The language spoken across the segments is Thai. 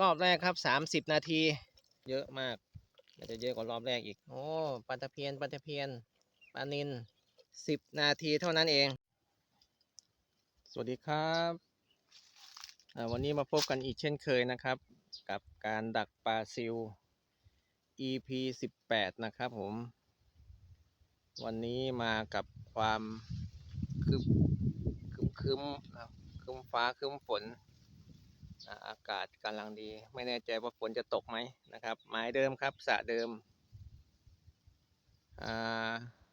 รอบแรกครับสามสิบนาที เยอะมากอาจจะเยอะกว่ารอบแรกอีก โอ้ปลาตะเพียนปลาตะเพียนปลานินสิบนาทีเท่านั้นเอง สวัสดีครับวันนี้มาพบกันอีกเช่นเคยนะครับ กับการดักปลาซิล EP 18นะครับผม วันนี้มากับความคึมคึมคึมครับคึมฟ้าคึมฝน อาอากาศกำลังดี ไม่แน่ใจว่าฝนจะตกไหมนะครับหมายเดิมครับสระเดิม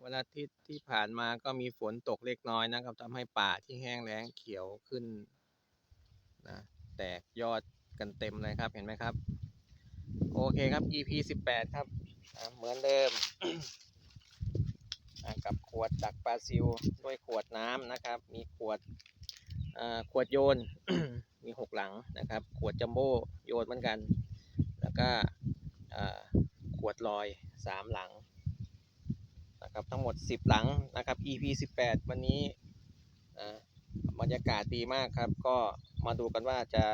วันอาทิตย์ที่ผ่านมาก็มีฝนตกเล็กน้อยนะครับทำให้ป่าที่แห้งแล้งเขียวขึ้นนะแตกยอดกันเต็มเลยครับเห็นไหมครับ โอเคครับ EP 18 ครับอ่าเหมือนเดิมกับขวดดักปลาซิวด้วยขวดน้ำนะครับ มีขวด ขวดโยนมีหกหลังนะครับ ขวดจัมโบ้โยนเหมือนกัน แล้วก็ขวดลอยสามหลังนะครับทั้งหมด 10 หลังนะครับ EP 18 วันนี้บรรยากาศดีมากครับ ก็มาดูกันว่าจะ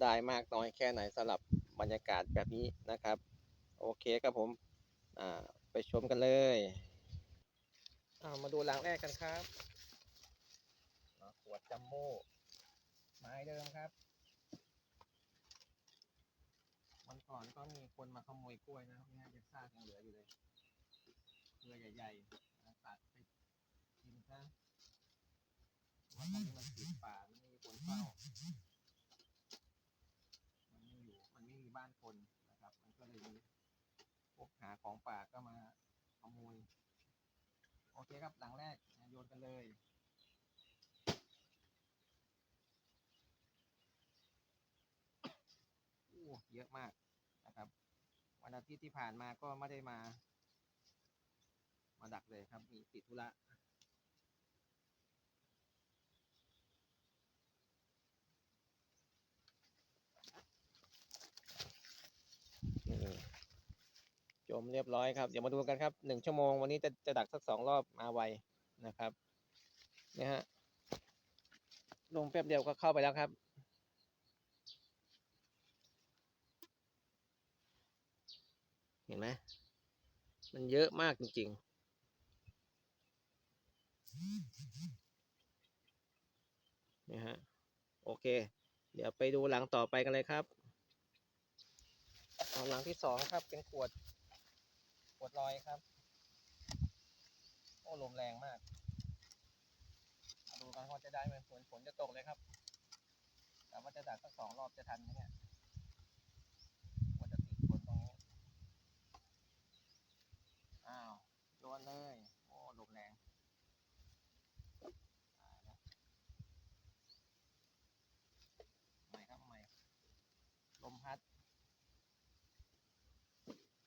ได้มากน้อยแค่ไหนสำหรับบรรยากาศแบบนี้นะครับ โอเคครับผมไปชมกันเลยอ่ามาดูหลังแรกกันครับ จัมโบ้ไม้เดิมครับ วันก่อนก็มีคนมาขโมยกล้วยนะครับนี่ยังซากยังเหลืออยู่เลยเครือใหญ่ๆตัดไปกินซะเพราะว่าตอนนี้มันติดป่ามันไม่มีคนเฝ้า มันไม่อยู่ มันไม่มีบ้านคนนะครับ มันก็เลยมีพวกหาของป่าก็มาขโมย โอเคครับหลังแรกโยนกันเลย เยอะมากนะครับ วันอาทิตย์ที่ผ่านมาก็ไม่ได้มา มาดักเลยครับ มีติดธุระจมเรียบร้อยครับ เดี๋ยวมาดูกันครับหนึ่งชั่วโมงวันนี้จะจะดักสักสองรอบมาไวนะครับเนี่ยฮะลงแป๊บเดียวก็เข้าไปแล้วครับ เห็นไหมมันเยอะมากจริง ๆ นี่ฮะ โอเค เดี๋ยวไปดูหลังต่อไปกันเลยครับหลังที่สองครับ เป็นขวด ขวดลอยครับ โอ้ลมแรงมาก ดูกันว่าจะได้ไหมฝนฝนจะตกเลยครับแต่ว่าจะดักสักสองรอบจะทันไหมเนี่ยว่าจะติดฝนตรงนี้ อ้ ตัวเลย โอ้ลมแรงตายแล้วใหม่ครับใหม่ลมพัด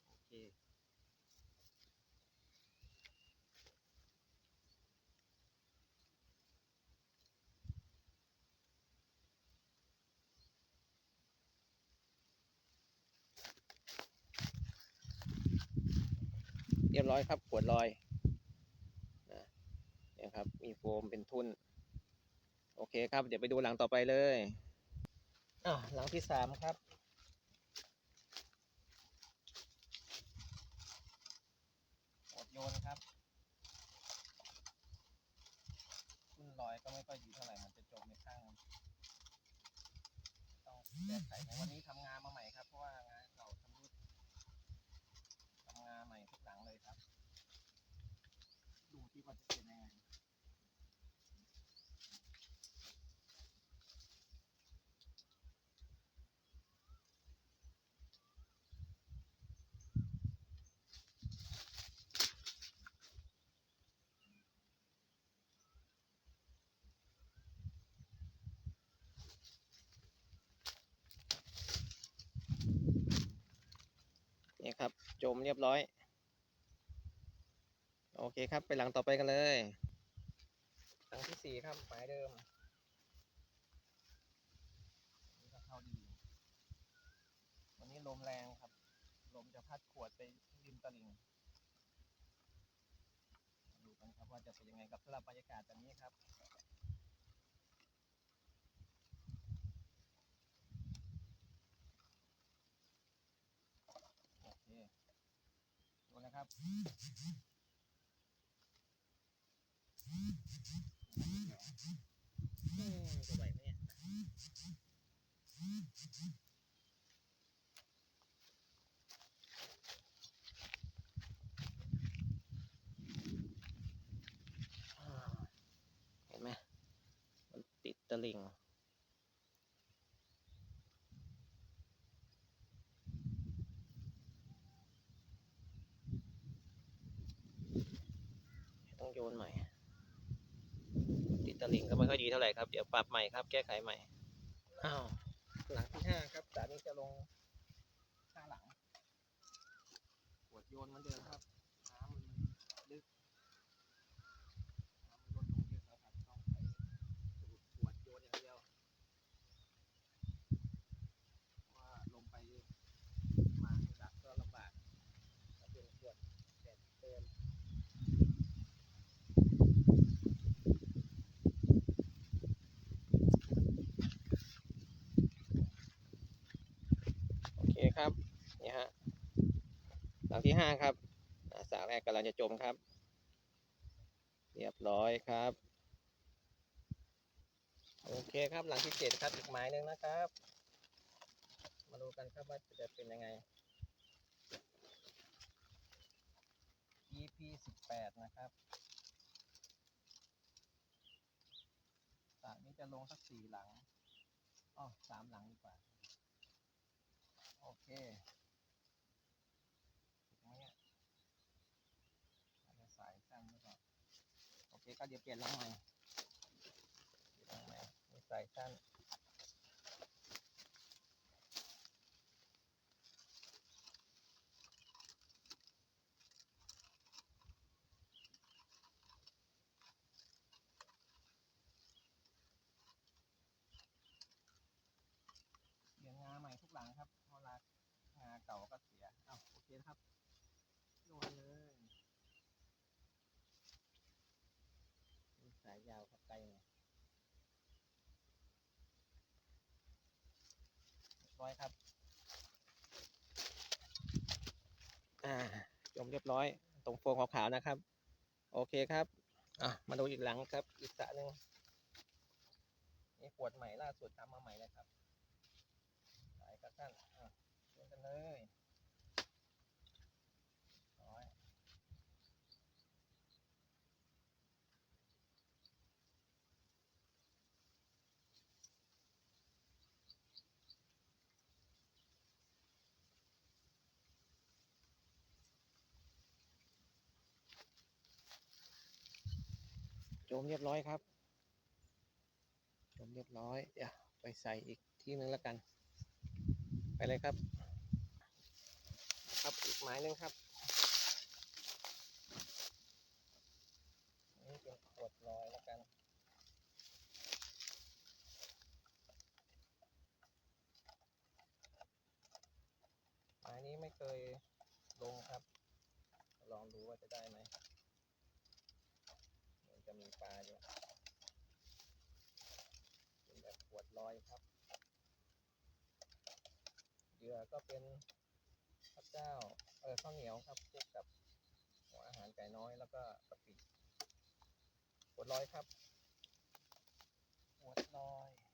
โอเค เรียบร้อยครับ ขวดลอยนะเนี่ยครับ มีโฟมเป็นทุ่น โอเคครับ เดี๋ยวไปดูหลังต่อไปเลยอะหลังที่สามครับกดโยนครับขึ้นลอยก็ไม่ค่อยดีเท่าไหร่ มันจะจมในข้างต้องแก้ไขในวันนี้ทำงานมาใหม่ครับ เพราะว่างานเก่าชำรุดทำงานใหม่ทุกหลังเลยครับ ดูที่ว่าจะเป็นยังไง นี่ครับ จมเรียบร้อย โอเคครับ ไปหลังต่อไปกันเลย หลังที่สี่ครับหมายเดิมนี่ก็เข้าดี วันนี้ลมแรงครับ ลมจะพัดขวดไปริมตลิ่งดูกันครับว่าจะเป็นยังไงกับสำหรับบรรยากาศแบบนี้ครับ ครับเอ๊ะจะไหวไหมเนี่ยเห็นไหมมันติดตะลิง ต้องโยนใหม่ ติดตะลิงก็ ไม่ค่อยดีเท่าไหร่ครับ เดี๋ยวปรับใหม่ครับ แก้ไขใหม่ อ้าว หลังที่ห้าครับสานี้จะลงห้าหลังกดโยนเหมือนเดิมครับ น้ำมันลึก น้ำมันลดลงเยอะแล้วครับ ต้องใช้สูบขวดโยนอย่างเดียวเพราะว่าลงไปมาดักก็ลำบากถ้าเป็นขวดแต่เติม โอเคครับนี่ฮะหลัง ที่ห้าครับอ่าสากแรกกำลังจะจมครับ เรียบร้อยครับ โอเคครับหลังที่เจ็ดครับอีกหมายหนึ่งนะครับ มาดูกันครับว่าจะเป็นยังไง EP สิบแปดนะครับสากนี้จะลงสักสี่หลังอ๋อสามหลังดีกว่า โอเคถูกไหมเนี่ยอาจจะสายสั้นหรือเปล่าโอเค ก็เดี๋ยวเปลี่ยนลังใหม่เปลี่ยนลังใหม่มีสายสั้น เปลี่ยนงาใหม่ทุกหลังครับเพราะลางาเก่าก็เสียอ้าวโอเคนะครับโยนเลยมีสายยาวครับไกลหน่อยเรียบร้ อยครับ อ่าจมเรียบร้อย ตรงโฟมขาวๆนะครับ โอเคครับ อะ มาดูอีกหลังครับ อีกสระหนึ่งนี่ขวดใหม่ล่าสุดทำมาใหม่เลยครับสายกระสั้นอะชวยกันเลยร้อย จมเรียบร้อยครับจมเรียบร้อยเดี๋ยวไปใส่อีกที่นึงแล้วกัน ไปเลยครับ ครับอีกหมายหนึ่งครับนี่เป็นขวดลอยแล้วกันหมายนี้ไม่เคยลงครับ ลองดูว่าจะได้ไหม ปลาอยู่เป็นแบบขวดลอยครับเหยื่อก็เป็นข้าวเจ้าเออข้าวเหนียวครับคู่กกับหัวอาหารไก่น้อยแล้วก็กะปิขวดลอยครับขวดลอย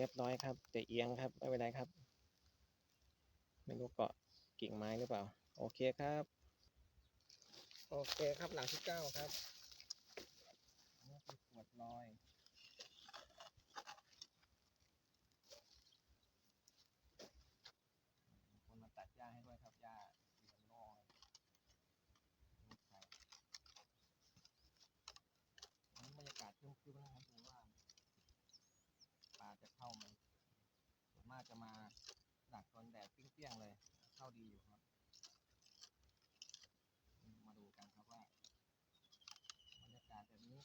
เรียบร้อยครับจะเอียงครับไม่เป็นไรครับ ไม่รู้เกาะกิ่งไม้หรือเปล่า โอเคครับ โอเคครับหลังที่เก้าครับอันนี่คือขวดลอย มีคนมาตัดหญ้าให้ด้วยครับหญ้าเหลืองงอกนี่ใช่วันนี้บรรยากาศครึ้มๆนะครับดูว่าปลาจะเข้าไหมส่วนมากจะมาดักตอนแดดเปรี้ยงๆเลย เข้าดีอยู่ครับ มาดูกันครับว่าบรรยากาศแบบนี้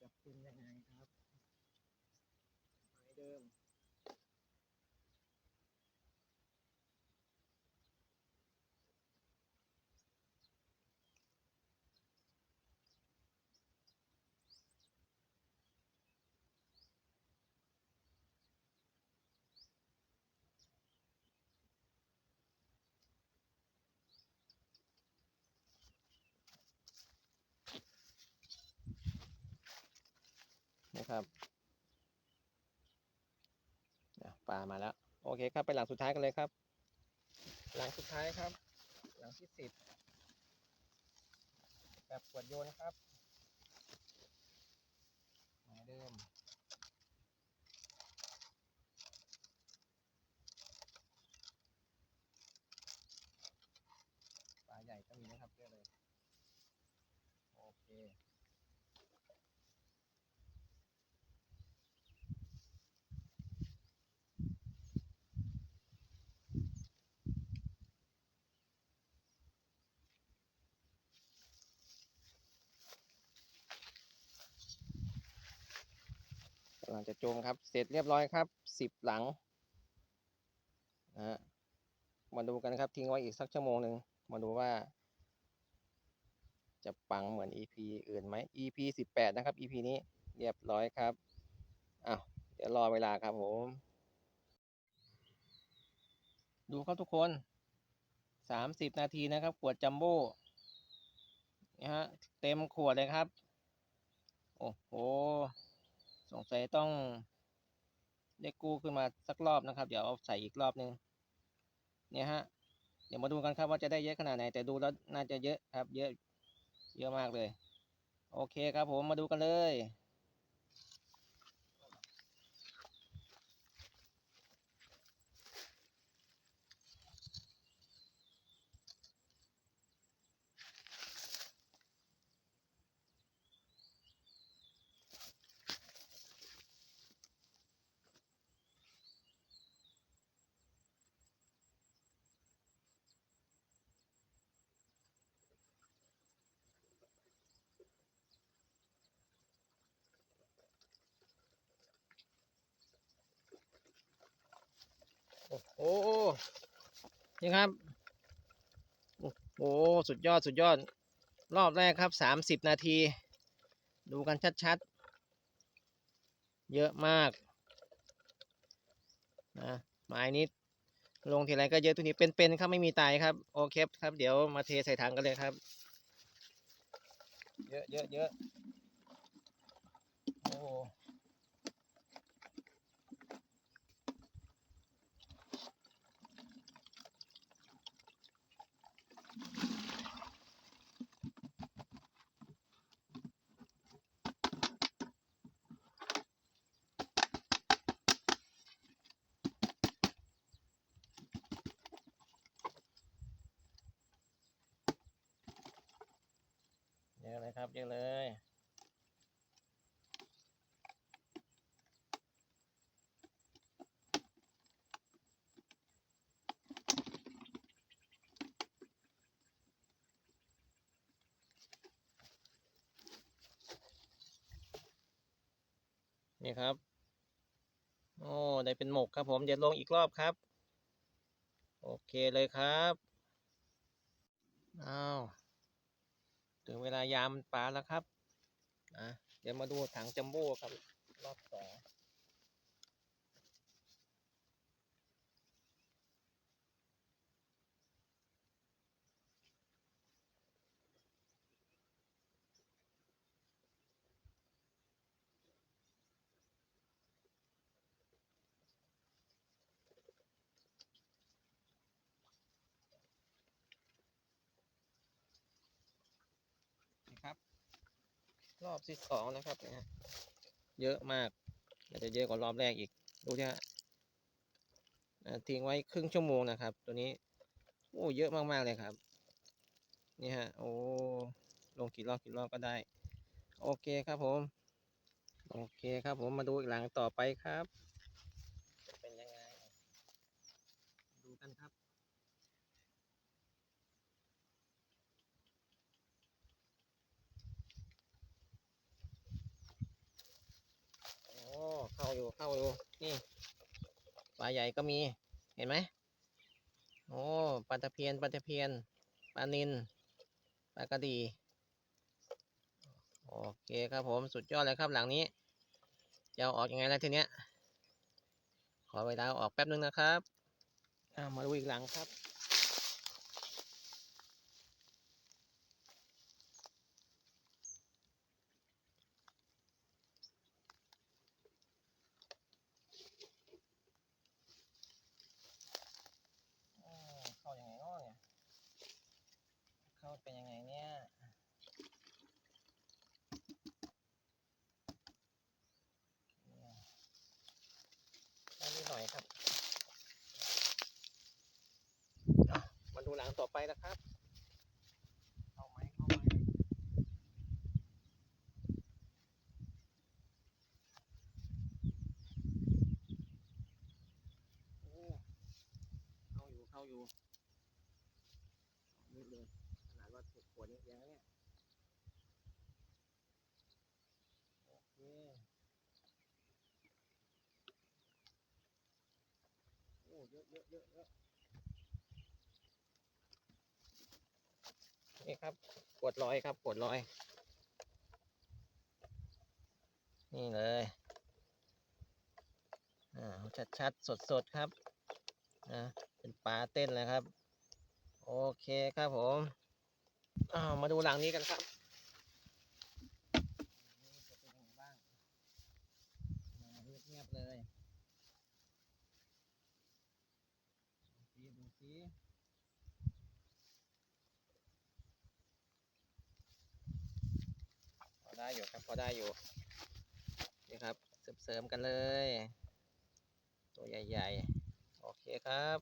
จะ เป็นยังไงครับหมายเดิม นะครับอะปลามาแล้ว โอเคครับ ไปหลังสุดท้ายกันเลยครับ หลังสุดท้ายครับ หลังที่สิบแบบขวดโยนครับหมายเดิมปลาใหญ่ก็มีนะครับเยอะเลย โอเคำลังจะโจมครับ เสร็จเรียบร้อยครับสิบหลังนะมาดูกันครับทิ้งไว้อีกสักชั่วโมงหนึ่งมาดูว่า จะปังเหมือน EP อื่นไหม EP สิบแปดนะครับ EP นี้เรียบร้อยครับอ้าวเดี๋ยวรอเวลาครับผม ดูครับทุกคนสามสิบนาทีนะครับ ขวดจัมโบ้นะฮะเต็มขวดเลยครับ โอ้โห งสัยต้องได้กู้ขึ้นมาสักรอบนะครับ เดี๋ยวเอาใส่อีกรอบนึง เนี่ยฮะ เดี๋ยวมาดูกันครับว่าจะได้เยอะขนาดไหน แต่ดูแล้วน่าจะเยอะครับ เยอะ เยอะมากเลย โอเคครับผม มาดูกันเลย โอ้โหนี่ครับ โอ้โห สุดยอด สุดยอด รอบแรกครับสามสิบนาที ดูกันชัดๆ เยอะมากนะไม้นี้ลงทีไรก็เยอะทุกนี้เป็นๆครับไม่มีตายครับ โอเคครับ เดี๋ยวมาเทใส่ถังกันเลยครับ เยอะเยอะเยอะโอ้โห เยอะเลยครับเยเนี่ครับ โอ้ ได้เป็นหมกครับผมเดี๋ยวลงอีกรอบครับ โอเคเลยครับ อ้าว ถึงเวลายามปลาแล้วครับอะเดี๋ยวมาดูถังจัมโบ้ครับ รอบสอง รอบที่สองนะครับเนี่ยฮะเยอะมากอาจจะเยอะกว่ารอบแรกอีก ดูที่ฮะอะทิ้งไว้ครึ่งชั่วโมงนะครับ ตัวนี้ โอ้เยอะมากๆเลยครับ นี่ฮะ โอ้ ลงกี่รอบกี่รอบก็ได้ โอเคครับผม โอเคครับผมมาดูอีกหลังต่อไปครับจะเป็นยังไง ดูกันครับ โอ้เข้า อยู่เข้าอยู่นี่ปลาใหญ่ก็มีเห็นไหมโอ้ปลาตะเพียนปลาตะเพียนปลานินปลากระดีโอเคครับผมสุดยอดเลยครับหลังนี้จะเอาออกยังไงแล้วทีเนี้ยขอเวลาออกแป๊บนึงนะครับามาดูอีกหลังครับ โครับอะมาดูหลังต่อไป นะครับ เข้าไหมเข้าไหมโอ้เข้าอยู่เข้าอยู่มืดเลยขนาดว่าถูกขวดนี่ยังเนี่ยโอเคโอ้เยอะเยอะเยอะเยอะ นี่ครับกดลอยครับกดลอย นี่เลยอ่าชัดชัดสดสดๆครับนะเป็นปลาเต้นเลยครับ โอเคครับผมอ้าวมาดูหลังนี้กันครับนี่จะเป็นยังไงบ้างมาเงียบๆเลยดูสิดูสิพ อได้อยู่ครับ พอได้อยู่ นี่ครับ เสริมๆกันเลย ตัวใหญ่ ๆ โอเคครับ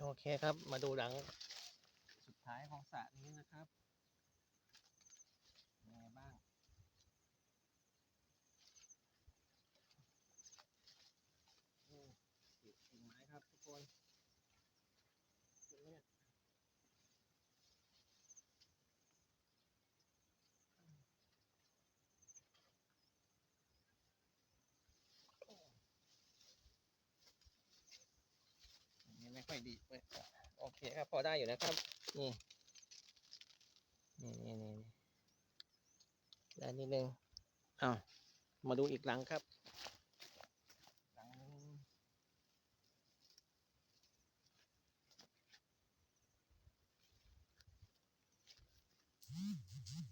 โอเคครับ มาดูหลัง สุดท้ายของสระนี้นะครับยังไงบ้าง โอ้ติดกิ่งไม้ครับทุกคนเห็นไหมเนี่ย อันนี้ไม่ค่อยดีเว้ยโอเคครับ พอได้อยู่นะครับ นี่ นี่นี่นี่ได้นิดนึงอ้าวมาดูอีกหลังครับหลังนึง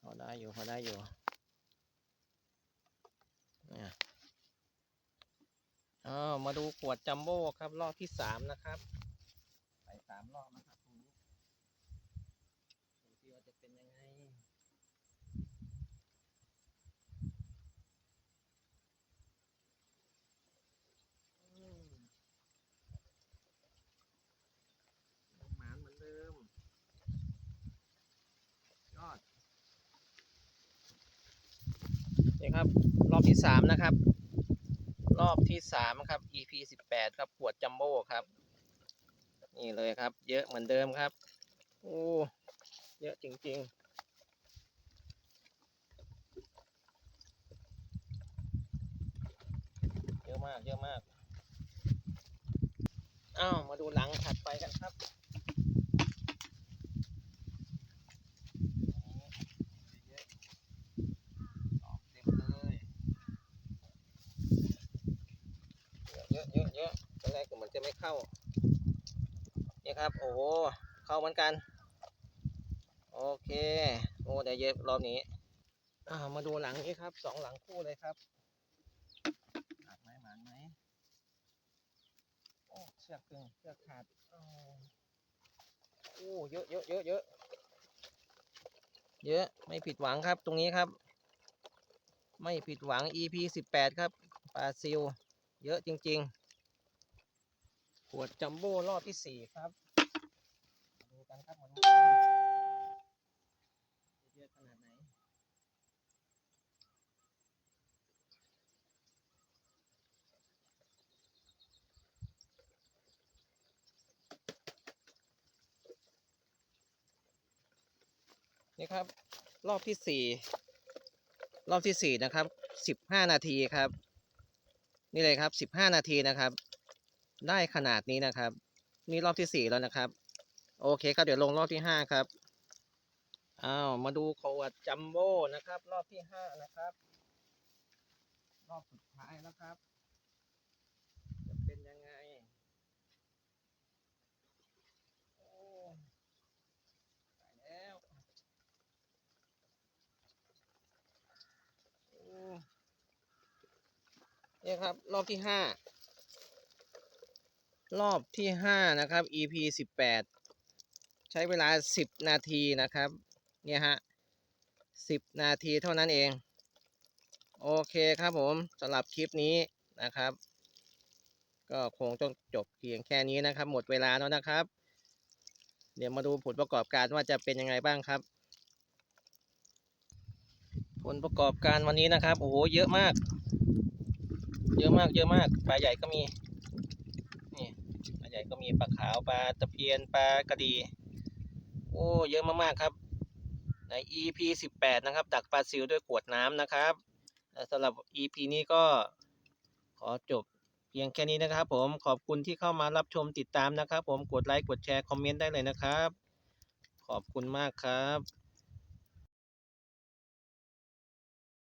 พอได้อยู่ พอได้อยู่เนี่ยอ้ามาดูขวดจัมโบ้ครับ รอบที่สามนะครับ ไปสามรอบนะครับตรงนี้ดูที่ว่าจะเป็นยังไง อืมยังหมานเหมือนเดิม ยอด นี่ครับ รอบ ที่สามนะครับ รอบที่สามครับ EP สิบแปดครับขวดจัมโบ้ครับ นี่เลยครับ เยอะเหมือนเดิมครับโอ้เยอะจริงๆเยอะมากเยอะมาก อ้าว มาดูหลังถัดไปกันครับ เยอะออกเต็มเลยเยอะเยอะเยอะตอนแรกก็เหมือน จะไม่เข้าเนี่ยครับ โอ้โหเข้าเหมือนกัน โอเค โอ้แต่เยอะรอบนี้อ่ามาดูหลังนี้ครับสองหลังคู่เลยครับหนักไหมหมานไหมโอ้เชือกตึงเชือกขาดอ้โอ้เยอะเยอะเยอะเยอะเยอะไม่ผิดหวังครับตรงนี้ครับ ไม่ผิดหวัง EP สิบแปดครับปลาซิล เยอะจริง ๆ ขวดจัมโบ้รอบที่สี่ครับ ดูกันครับมันเยอะขนาดไหน นี่ครับ รอบที่สี่รอบที่สี่นะครับสิบห้านาทีครับ นี่เลยครับสิบห้านาทีนะครับ ได้ขนาดนี้นะครับ นี่รอบที่สี่แล้วนะครับ โอเคครับเดี๋ยวลงรอบที่ห้าครับอ้าวมาดูขวดจัมโบ้นะครับ รอบที่ห้านะครับ รอบสุดท้ายแล้วครับ จะเป็นยังไงโอ้ตายแล้วโอ้นี่ยครับ รอบที่ห้า รอบที่ห้านะครับ EP สิบแปดใช้เวลาสิบนาทีนะครับ เนี่ยฮะสิบนาทีเท่านั้นเอง โอเคครับผมสำหรับคลิปนี้นะครับ ก็คงต้องจบเพียงแค่นี้นะครับ หมดเวลาแล้วนะครับ เดี๋ยวมาดูผลประกอบการว่าจะเป็นยังไงบ้างครับ ผลประกอบการวันนี้นะครับ โอ้โห เยอะมาก เยอะมาก เยอะมากปลาใหญ่ก็มี ญ่ก็มีปลาขาวปลาตะเพียนปลากระดี โอ้เยอะมากๆครับ ใน EP 18 นะครับ ดักปลาซิวด้วยขวดน้ำนะครับสำหรับ EP นี้ก็ขอจบเพียงแค่นี้นะครับผมขอบคุณที่เข้ามารับชมติดตามนะครับ ผมกดไลค์กดแชร์คอมเมนต์ได้เลยนะครับ ขอบคุณมากครับ